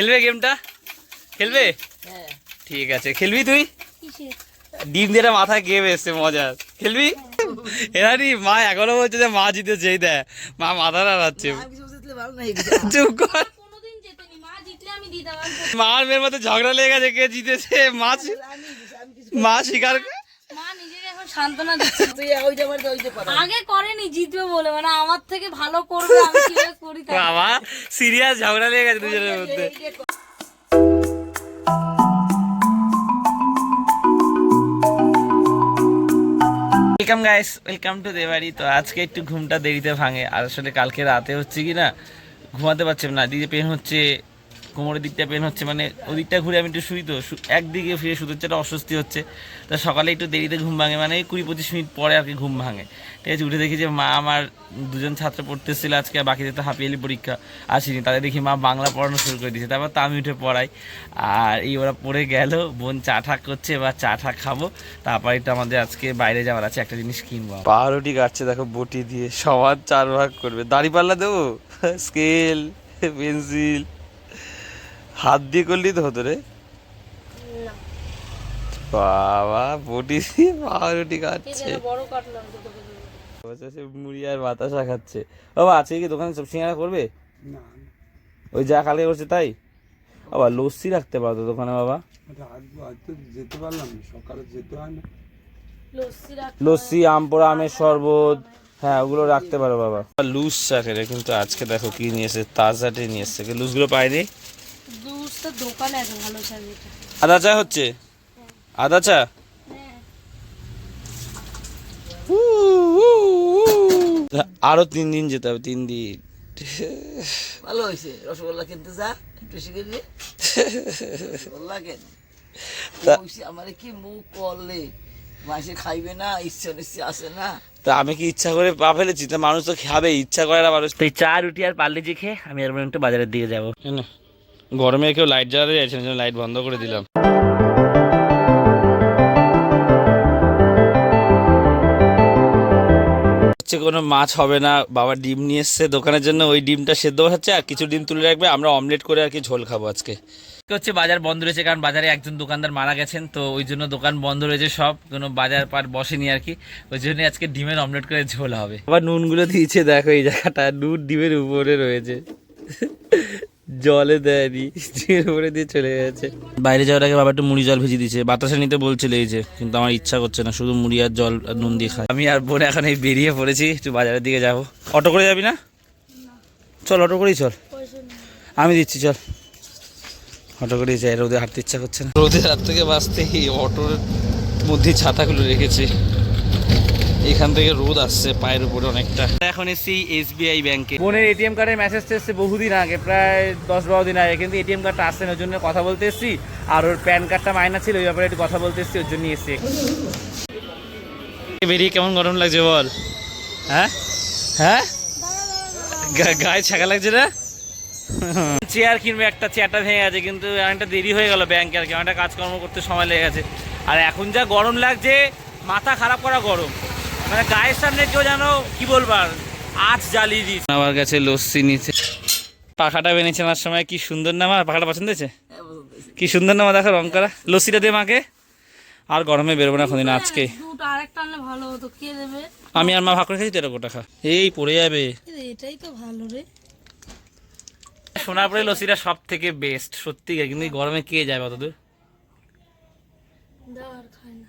খেলবে গেমটা? খেলবে? হ্যাঁ। ঠিক আছে খেলবি তুই? ডিম দিয়ে মাথায় গেম এসছে মজা। খেলবি? এরানি মা এখনও বলছে যে মা জিতেছেই দেয় মা মাথা নাড়াচ্ছে। চুপ কর। মার মেয়ের মধ্যে ঝগড়া লেগে গেছে কে জিতেছে? মা মা স্বীকার এখন সান্ত্বনা দিচ্ছে তুই ওইটা আমার ওইটা পারো আগে করেনি জিতবে বলে মানে আমার থেকে ভালো করবে আমি কীভাবে করি তাই। বাবা সিরিয়াস ঝগড়া লেগে গেছে দুজনের মধ্যে। ওয়েলকাম গাইস ওয়েলকাম টু দেবাড়ি তো আজকে একটু ঘুমটা দেরিতে ভাঙে। আর আসলে কালকে রাতে হচ্ছে কি না ঘুমাতে পারছিলাম না। দিকে পেন হচ্ছে কোমরের দিকটা পেন হচ্ছে মানে ওদিকটা ঘুরে আমি একটু শুই তো একদিকে ফিরে একটা অস্বস্তি হচ্ছে। তো সকালে একটু দেরিতে ঘুম ভাঙে মানে কুড়ি পঁচিশ মিনিট পরে আর কি ঘুম ভাঙে। ঠিক আছে, উঠে দেখি যে মা আমার দুজন ছাত্র পড়তেছিল আজকে বাকিদের তো হাফিয়ালি পরীক্ষা আসেনি। তাদের দেখি মা বাংলা পড়ানো শুরু করে দিয়েছে। তারপর তো আমি উঠে পড়াই। আর এই ওরা পড়ে গেল, বোন চা ঠাক করছে, এবার চা ঠাক খাব। তারপর একটু আমাদের আজকে বাইরে যাওয়ার আছে, একটা জিনিস কিনবো পাউরুটি কাটছে, দেখো বটি দিয়ে, সবার চার ভাগ করবে। দাড়ি পাল্লা দেবো? স্কেল, পেন্সিল হাত দিয়ে করলেই তো হতো রে। বাবা বটি দিয়ে পাউরুটি তো সে মুড়ি আর বাতাসা খাচ্ছে। বাবা আছে কি দোকানে সব সিঙ্গারা করবে? না। ওই যা কালে করছে তাই? বাবা লস্যি রাখতে পারতো দোকানে বাবা। তো যেতে পারলাম সকালে যেতে হয় না। লস্যি আম পোড়া আমের শরবত হ্যাঁ ওগুলো রাখতে পারো বাবা। লুজ চা খেলে কিন্তু আজকে দেখো কি নিয়ে এসে তাজাটে নিয়ে এসছে। লুজগুলো পাইনি? দুধটা দোকানে আছে ভালো সার্ভিসটা আদা চা হচ্ছে? আদা চা? হ্যাঁ। আরও তিন দিন যেতে হবে তিন দিন। ভালো হয়েছে রসগোল্লা কিনতে যা একটু শিখে রে রসগোল্লা কেন? বলছি আমার কি মুখ করলে? মাসে খাইবে না ইচ্ছা নিশ্চয় আসে না। তা আমি কি ইচ্ছা করে পা ফেলেছি? তা মানুষ তো খাবে ইচ্ছা করে না মানুষ। তো এই চা রুটি আর পার্লে জি খেয়ে আমি এর একটু বাজারের দিকে যাব। গরমে কেউ লাইট জ্বালাতে যাচ্ছে না লাইট বন্ধ করে দিলাম। হচ্ছে কোনো মাছ হবে না বাবা ডিম নিয়ে এসছে দোকানের জন্য ওই ডিমটা সেদ্ধ বসাচ্ছে আর কিছু ডিম তুলে রাখবে আমরা অমলেট করে আর কি ঝোল খাব আজকে। হচ্ছে বাজার বন্ধ রয়েছে কারণ বাজারে একজন দোকানদার মারা গেছেন তো ওই জন্য দোকান বন্ধ রয়েছে সব কোনো বাজার পার বসেনি আর কি ওই জন্য আজকে ডিমের অমলেট করে ঝোল হবে। আবার নুনগুলো দিয়েছে দেখো এই জায়গাটা নুন ডিমের উপরে রয়েছে। জলে দেয়নি উপরে দিয়ে চলে গেছে। বাইরে যাওয়ার আগে বাবা একটু মুড়ি জল ভেজে দিয়েছে। বাতাসা নিতে বলছিল এই যে কিন্তু আমার ইচ্ছা করছে না শুধু মুড়ি আর জল আর নুন দিয়ে খাই আমি আর বোন এখন এই বেরিয়ে পড়েছি একটু বাজারের দিকে যাব। অটো করে যাবি না? চল অটো করেই চল। আমি দিচ্ছি চল। অটো করেই যাই রোদে হাঁটতে ইচ্ছা করছে না। রোদে হাত থেকে বাঁচতে এই অটোর মধ্যে ছাতাগুলো রেখেছি। এখান থেকে রোদ আসছে পায়ের উপরে অনেকটা। এখন এসছি এসবিআই ব্যাংকে। বোনের এটিএম কার্ডের মেসেজ এসছে বহুদিন আগে প্রায় দশ বারো দিন আগে। কিন্তু এটিএম কার্ডটা আসছে না ওর জন্য কথা বলতে এসছি। আর ওর প্যান কার্ডটা মাইনা ছিল ওই ব্যাপারে একটু কথা বলতে এসছি ওর জন্য এসছি বেরিয়ে কেমন গরম লাগছে বল? হ্যাঁ? হ্যাঁ? গায়ে ছাকা লাগছে না? চেয়ার কিনবে একটা চেয়ারটা ভেঙে গেছে কিন্তু অনেকটা দেরি হয়ে গেল ব্যাংকে আর কি। অনেকটা কাজকর্ম করতে সময় লেগে গেছে। আর এখন যা গরম লাগছে মাথা খারাপ করা গরম। মানে গায়ের সামনে কেউ যেন কি বলবার আজ জ্বালিয়ে দিচ্ছে আমার কাছে লস্যি নিচে। পাখাটা বেনিয়েছে আমার সময় কি সুন্দর না আমার পাখাটা পছন্দ হয়েছে? হ্যাঁ কি সুন্দর না আমার দেখো রং করা। লস্যিটা দিয়ে মাকে। আর গরমে বেরোবো না কোনদিন আজকে। আরেকটা ভালো হতো কে দেবে? আমি আর মা ভাগ করে খেয়েছি তো এরকম খা। এই পড়ে যাবে। এটাই তো ভালো রে। সোনারপুরের লস্যিটা সব থেকে বেস্ট সত্যি কিন্তু গরমে কে যায় অতদূর? দাও আর খাই না।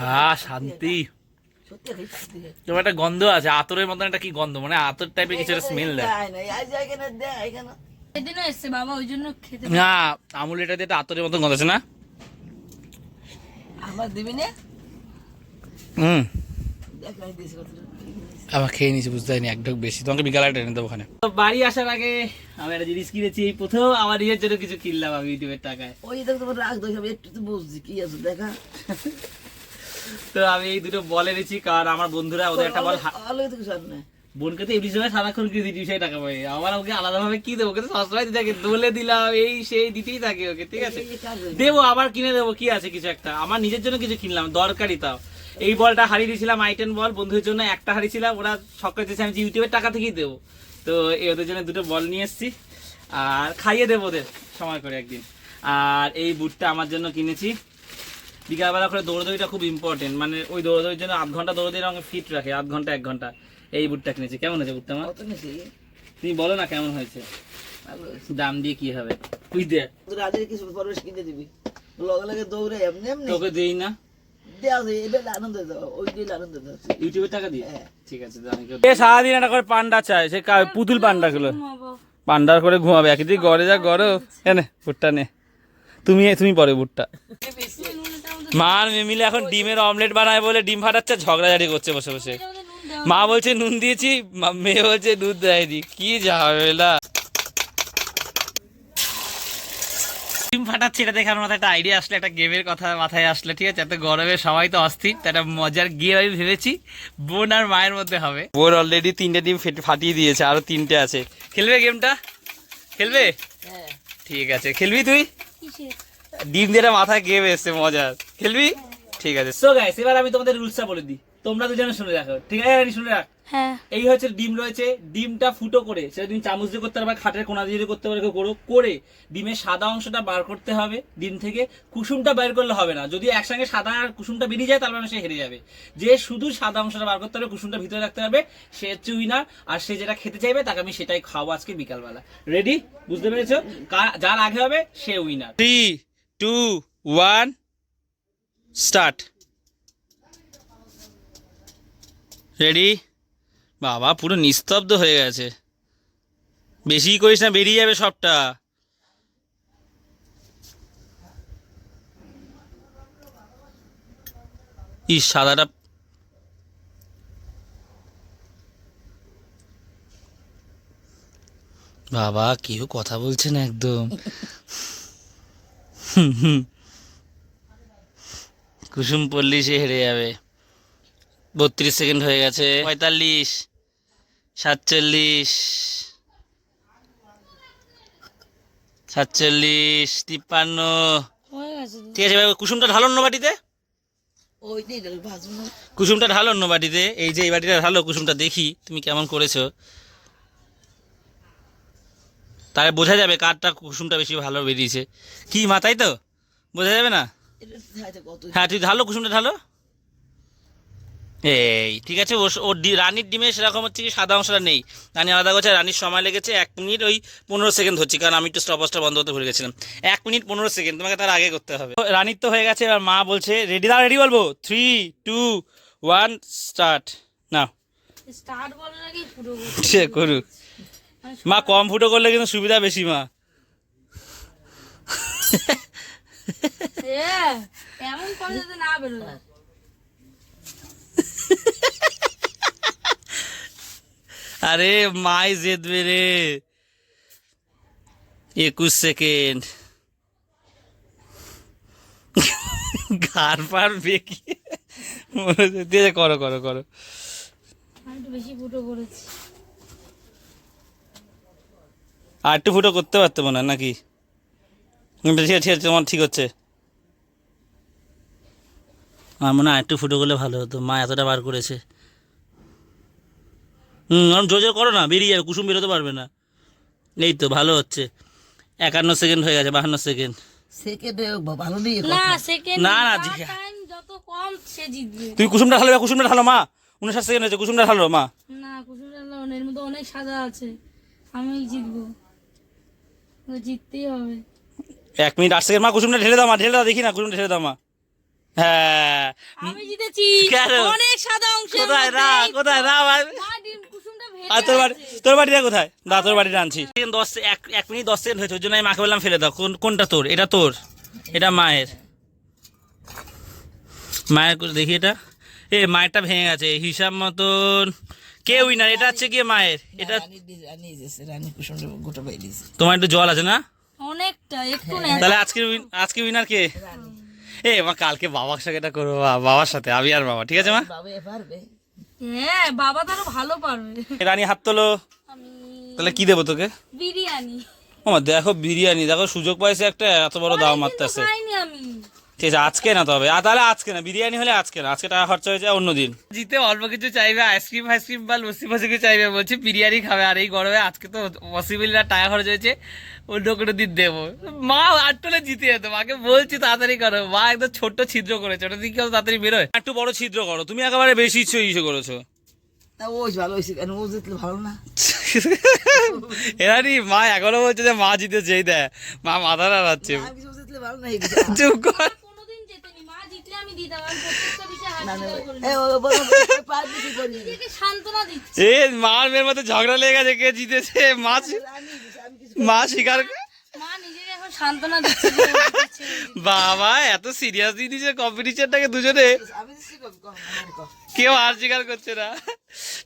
হ্যাঁ শান্তি। তোমার একটা গন্ধ আছে আতরের মতন একটা কি গন্ধ মানে আতর টাইপের কিছু একটা স্মেল দেয়। না আমুল এটা দিয়ে আতরের মতন গন্ধ আছে না? আমার দিবি না? হুম। দেখ আমি দিয়েছি কতটা আবার খেয়ে নিয়েছি বুঝতে পারিনি এক ঢোক বেশি। তোমাকে বিকালে এনে দেবো ওখানে। তো বাড়ি আসার আগে আমি একটা জিনিস কিনেছি এই প্রথম আমার নিজের জন্য কিছু কিনলাম আমি ইউটিউবের টাকায়। ওই দেখ তোমার রাগ দোষ আমি একটু তো বুঝছি কি আছে দেখা। তো আমি এই দুটো বল এনেছি কারণ আমার বন্ধুরা ওদের একটা বল বোনকে তো এমনি সময় সারাক্ষণ কিনে দিচ্ছি সেই টাকা পাই আমার ওকে আলাদাভাবে কি দেবো? ওকে তো সবসময় দিতে থাকে। দোলে দিলাম এই সেই দিতেই থাকে ওকে ঠিক আছে? এই। দেবো আবার কিনে দেবো কি আছে কিছু একটা? আমার নিজের জন্য কিছু কিনলাম দরকারি তাও। এই বলটা হারিয়ে দিয়েছিলাম আইটেন বল বন্ধুদের জন্য একটা হারিয়েছিলাম ওরা সকালে চেয়েছে আমি ইউটিউবের টাকা থেকেই দেবো। তো এই ওদের জন্য দুটো বল নিয়ে এসেছি। আর খাইয়ে দেবো ওদের সময় করে একদিন। আর এই বুটটা আমার জন্য কিনেছি। বিকালবেলা করে দৌড়দৌড়িটা খুব ইম্পর্টেন্ট মানে ওই দৌড়দৌড়ির জন্য আধ ঘণ্টা দৌড়দৌড়ি আমাকে ফিট রাখে আধ ঘণ্টা এক ঘণ্টা। এই বুটটা কিনেছি। কেমন হয়েছে বুটটা আমার কত নিছি তুমি বলো না কেমন হয়েছে। দাম দিয়ে কি হবে? তুই দে আগে কিছু পরবেশ কিনে দিবি। লগে লগে দৌড়ে এমনি এমনি। তোকে দিই না? দেওয়া যায় এটা আনন্দ দাও ওই দিলে ইউটিউবে টাকা দিয়ে? হ্যাঁ। ঠিক আছে এ সারাদিন একটা করে পান্ডা চায় সে পুতুল পান্ডা গুলো পান্ডার করে ঘুমাবে। একদিন গড়ে যা গড়ো এনে বুটটা নে। তুমি তুমি পরে বুটটা। মা আর মেয়ে মিলে এখন ডিমের অমলেট বানায় বলে ডিম ফাটাচ্ছে ঝগড়াঝাড়ি করছে বসে বসে। মা বলছে নুন দিয়েছি। মেয়ে বলছে দুধ দেয়নি। কি ঝামেলা। ডিম ফাটাচ্ছে এটা দেখে আমার মাথায় একটা আইডিয়া আসলে একটা গেমের কথা মাথায় আসলে ঠিক আছে? এত গরমে সবাই তো অস্থির তো একটা মজার গেম আমি ভেবেছি বোন আর মায়ের মধ্যে হবে। বোন অলরেডি তিনটে ডিম ফেটে- ফাটিয়ে দিয়েছে আরও তিনটে আছে। খেলবে গেমটা খেলবে? হ্যাঁ। ঠিক আছে। খেলবি তুই? ডিম দিয়ে মাথায় গেম এসছে মজার খেলবি? ঠিক আছে। সো গাইস এবার আমি তোমাদের রুলসটা বলে দিই। তোমরা দুজনে শুনে রাখো। ঠিক আছে রানী, শুনে রাখ। হ্যাঁ। এই হচ্ছে ডিম রয়েছে। ডিমটা ফুটো করে সেটা তুমি চামচ দিয়ে করতে পারবে খাটের কোনা দিয়ে করতে পারবে করো করে ডিমের সাদা অংশটা বার করতে হবে ডিম থেকে। কুসুমটা বের করলে হবে না। যদি একসঙ্গে সাদা আর কুসুমটা বেরিয়ে যায় তাহলে সে হেরে যাবে। যে শুধু সাদা অংশটা বার করতে হবে কুসুমটা ভিতরে রাখতে হবে সে হচ্ছে উইনার আর সে যেটা খেতে চাইবে তাকে আমি সেটাই খাওয়াবো আজকে বিকালবেলা। রেডি বুঝতে পেরেছ? যার আগে হবে সে winner two one start ready বাবা, পুরো নিস্তব্ধ হয়ে গেছে। বেশি করিস না, বেরিয়ে যাবে সবটা। ইস, সাদাটা বাবা, কেউ কথা বলছে না একদম। কুসুম পল্লী সে হেরে যাবে। বত্রিশ সেকেন্ড হয়ে গেছে। পঁয়তাল্লিশ সাতচল্লিশ সাতচল্লিশ তিপ্পান্ন। ঠিক আছে এবার কুসুমটা ঢালো অন্য বাটিতে। কুসুমটা ঢালো অন্য বাটিতে। এই যে এই বাটিটা ঢালো কুসুমটা দেখি তুমি কেমন করেছ? তাহলে বোঝা যাবে কারটা কুসুমটা বেশি ভালো বেরিয়েছে। কি মাথায় তো? বোঝা যাবে না? হ্যাঁ তুই ঢালো কুসুমটা ঢালো। এই ঠিক আছে ওর ওর রানীর ডিমে সেরকম হচ্ছে কি সাদা অংশটা নেই। রানী আলাদা করছে রানীর সময় লেগেছে এক মিনিট ওই পনেরো সেকেন্ড হচ্ছে কারণ আমি একটু স্টপসটা বন্ধ করতে ভুলে গেছিলাম। এক মিনিট পনেরো সেকেন্ড তোমাকে তার আগে করতে হবে। রানীর তো হয়ে গেছে এবার মা বলছে রেডি দাও রেডি বলব? থ্রি টু ওয়ান স্টার্ট না স্টার্ট বলে নাকি সে করুক। মা কম ফুটো করলে কিন্তু সুবিধা বেশি মা। আরে মাই জেতবে রে। একুশ সেকেন্ড। ঘাড় পার বেঁকিয়ে মনে হচ্ছে, করো করো করো। বেশি ফুটো করেছি। আর একটু ফুটো করতে পারতো মনে হয় নাকি? ঠিক আছে তোমার ঠিক হচ্ছে। আমার মনে হয় একটু ফুটো করলে ভালো হতো। মা এতটা বার করেছে। হুম আমি জোর জোর করো না বেরিয়ে যাবে কুসুম বেরোতে পারবে না। এই তো ভালো হচ্ছে। একান্ন সেকেন্ড হয়ে গেছে বাহান্ন সেকেন্ড সেকেন্ডে ভালো নেই না সেকেন্ড না, না, না জি- টাইম যত কম তুই কুসুমটা ঢালো এবার কুসুমটা ঢালো মা। উনষাট সেকেন্ড হয়েছে কুসুমটা ঢালো মা। না কুসুমটা এর মধ্যে অনেক সাদা আছে। আমি জিতবো। জিততেই হবে। এক মিনিট আট সেকেন্ড মা কুসুমটা ঢেলে দাও মা ঢেলে দাও দেখি না কুসুমটা ঢেলে দাও মা। হ্যাঁ। আমি জিতেছি। অনেক সাদা অংশ কোথায়? না কোথায়? না ভাই কুসুমটা আর তোর বাড়ি ভেতরে তোর বাড়িটা কোথায়? দা তোর বাড়িটা আনছি। দশ এক এক মিনিট দশ সেকেন্ড হয়েছে ওই জন্য আমি মাকে বললাম ফেলে দাও। কোন কোনটা তোর? এটা তোর। এটা মায়ের। মায়ের দেখি এটা। এ মায়েরটা ভেঙে গেছে। হিসাব মতন কে উইনার এটা হচ্ছে গিয়ে মায়ের। এটা তোমার একটু জল আছে না? অনেকটা একটু হ্যাঁ। না তাহলে আজকে আজকে উইনার কে? এ মা কালকে বাবার সাথে এটা করব বাবার সাথে আমি আর বাবা ঠিক আছে মা? হ্যাঁ বাবা তো ভালো পারবে। রানী হাত তোলো। তাহলে কি দেবো তোকে? বিরিয়ানি। ও দেখো বিরিয়ানি দেখো সুযোগ পাইছে একটা এত বড় তো মারতেছে। আমি। ঠিক আছে আজকে না তবে। আর তাহলে আজকে না বিরিয়ানি হলে আজকে না আজকে টাকা খরচা হয়ে যায় অন্যদিন জিতে অল্প কিছু চাইবে আইসক্রিম ফাইসক্রিম বা লস্যি ফসি কিছু চাইবে বলছি বিরিয়ানি খাবে আর এই গরমে আজকে তো পসিবল না টাকা খরচ হয়েছে অন্য কোনো দিন দেবো। মা আটটলে জিতে যেত মাকে বলছি তাড়াতাড়ি করো। মা একদম ছোট্ট ছিদ্র করেছে ওটা দিকে তাড়াতাড়ি বেরোয় একটু বড় ছিদ্র করো তুমি একেবারে বেশি ইচ্ছে ইচ্ছে করেছ। না ভালো হয়েছে কেন? ও জিতলে ভালো না? মা এখনও বলছে যে মা জিতেছে এই দেয় মা মাথা নাড়াচ্ছে। না চুপ কর। এ, মার মেয়ের মতো ঝগড়া লেগে গেছে কে জিতেছে? মা শিকার আমি আমি মা এখন সান্ত্বনা দিচ্ছে। বাবা এত সিরিয়াস দিয়ে দিয়েছে কম্পিটিশনটাকে দুজনে। দিচ্ছি। কেউ হার স্বীকার করছে না।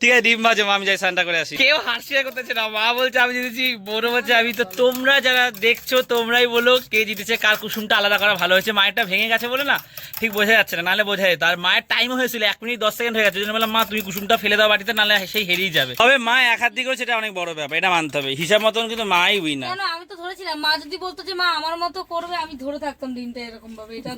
ঠিক আছে ডিম ভাজো মা, আমি যাই স্নানটা করে আসি। কেউ হাসিয়া করতেছে না। মা বলছে আমি জিতেছি বড় বলছে আমি তো তোমরা যারা দেখছ তোমরাই বলো কে জিতেছে কার কুসুমটা আলাদা করা ভালো হয়েছে। মায়েরটা ভেঙে গেছে বলে না ঠিক বোঝা যাচ্ছে না নাহলে বোঝা যেত। আর মায়ের টাইম হয়েছিল এক মিনিট দশ সেকেন্ড হয়ে গেছে। ওই জন্য বললাম মা তুমি কুসুমটা ফেলে দাও বাটিতে নাহলে সেই হেরেই যাবে। তবে মা এক হাত দিয়ে করেছে এটা অনেক বড় ব্যাপার এটা মানতে হবে। হিসাব মতন কিন্তু মাই উইনার আমি তো ধরেছিলাম মা যদি বলতো যে মা আমার মতো করবে আমি ধরে থাকতাম ডিমটা এরকম ভাবে এটা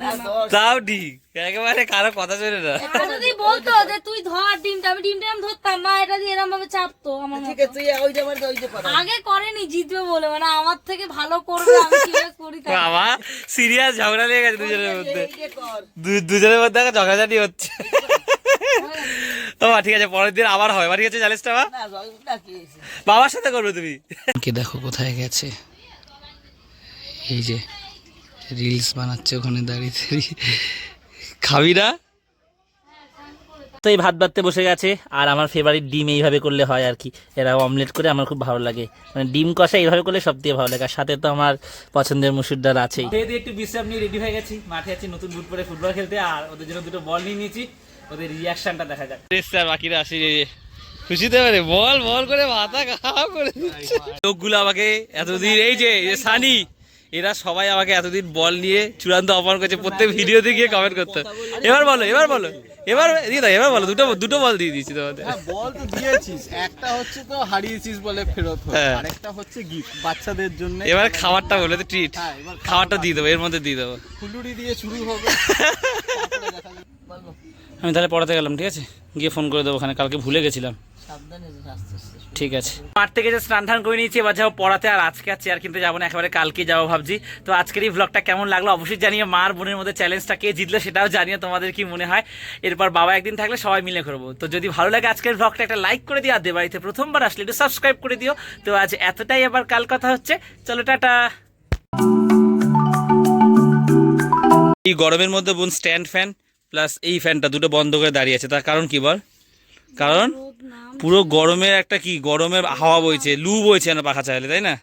তাও ঠিক। একেবারে কারও কথা শুনে না। যদি বলতো যে তুই ধর ডিমটা আমি ডিমটা ধরতাম মা এটা দিয়ে এরম ভাবে চাপতো আমার ঠিক আছে তুই ওইটা মানে ওই যে আগে করেনি জিতবে বলে মানে আমার থেকে ভালো করবে আমি কীভাবে করি তাই। বাবা সিরিয়াস ঝগড়া লেগে গেছে দুজনের মধ্যে। যে দুজনের মধ্যে এখন ঝগড়াঝাটি হচ্ছে। ও ঠিক আছে পরের দিন আবার হয় ঠিক আছে চ্যালেঞ্জটা এসে বাবার সাথে করবে তুমি। কে দেখো কোথায় গেছে? এই যে রিলস বানাচ্ছে ওখানে দাঁড়িয়ে দাঁড়িয়ে। খাবি না তো এই ভাত বাড়তে বসে গেছে আর আমার ফেভারিট ডিম এইভাবে করলে হয় আর কি। এরা অমলেট করে আমার খুব ভালো লাগে। মানে ডিম কষা এইভাবে করলে সব থেকে ভালো লাগে আর সাথে তো আমার পছন্দের মুসুর ডাল আছেই। দিয়ে একটু বিশ্রাম নিয়ে রেডি হয়ে গেছি। মাঠে আছি নতুন বুট পরে ফুটবল খেলতে আর ওদের জন্য দুটো বল নিয়ে নিয়েছি। ওদের রিয়াকশনটা দেখা যাক। স্যার বাকিরা আসি খুশিতে পারে বল বল করে মাথা খারাপ করে দিচ্ছে। লোকগুলো আমাকে এতদিন এই যে সানি এরা সবাই আমাকে এতদিন বল নিয়ে চূড়ান্ত অপমান করছে প্রত্যেক ভিডিওতে গিয়ে কমেন্ট করতে। এবার বলো এবার বলো এবার দিয়ে দাও এবার বলো দুটো দুটো বল দিয়ে দিয়েছি তোমাদের। হ্যাঁ বল তো দিয়েছিস। একটা হচ্ছে তো হারিয়েছিস বলে ফেরত হ্যাঁ। আরেকটা হচ্ছে গিফট বাচ্চাদের জন্য। এবার খাবারটা বলে তো ট্রিট হ্যাঁ, খাবারটা দিয়ে দেবো এর মধ্যে দিয়ে দেবো। ফুলুরি দিয়ে শুরু হবে। আমি তাহলে পড়াতে গেলাম ঠিক আছে? গিয়ে ফোন করে দেবো ওখানে কালকে ভুলে গেছিলাম। সাবধানে আস্তে আস্তে ঠিক আছে। মাঠ থেকে যে স্নান টান করে নিয়েছি এবার যাব পড়াতে আর আজকে আছে আর চেয়ার কিনতে যাব না একেবারে কালকে যাব ভাবছি। তো আজকের এই ব্লগটা কেমন লাগল অবশ্যই জানিয়ে মার বোনের মধ্যে চ্যালেঞ্জটা কে জিতলো সেটাও জানিয়ে তোমাদের কি মনে হয়? এরপর বাবা একদিন থাকলে সবাই মিলে করব। তো যদি ভালো লাগে আজকের ব্লগটা একটা লাইক করে দিও আর দেবাড়িতে প্রথমবার আসলে একটু সাবস্ক্রাইব করে দিও। তো আজ এতটাই এবার কাল কথা হচ্ছে চলো টাটা। এই গরমের মধ্যে বোন স্ট্যান্ড ফ্যান প্লাস এই ফ্যানটা দুটো বন্ধ করে দাঁড়িয়ে আছে তার কারণ কি বল? কারণ পুরো গরমের একটা কি গরমের হাওয়া বইছে লু বইছে না পাখা চাইলে তাই না?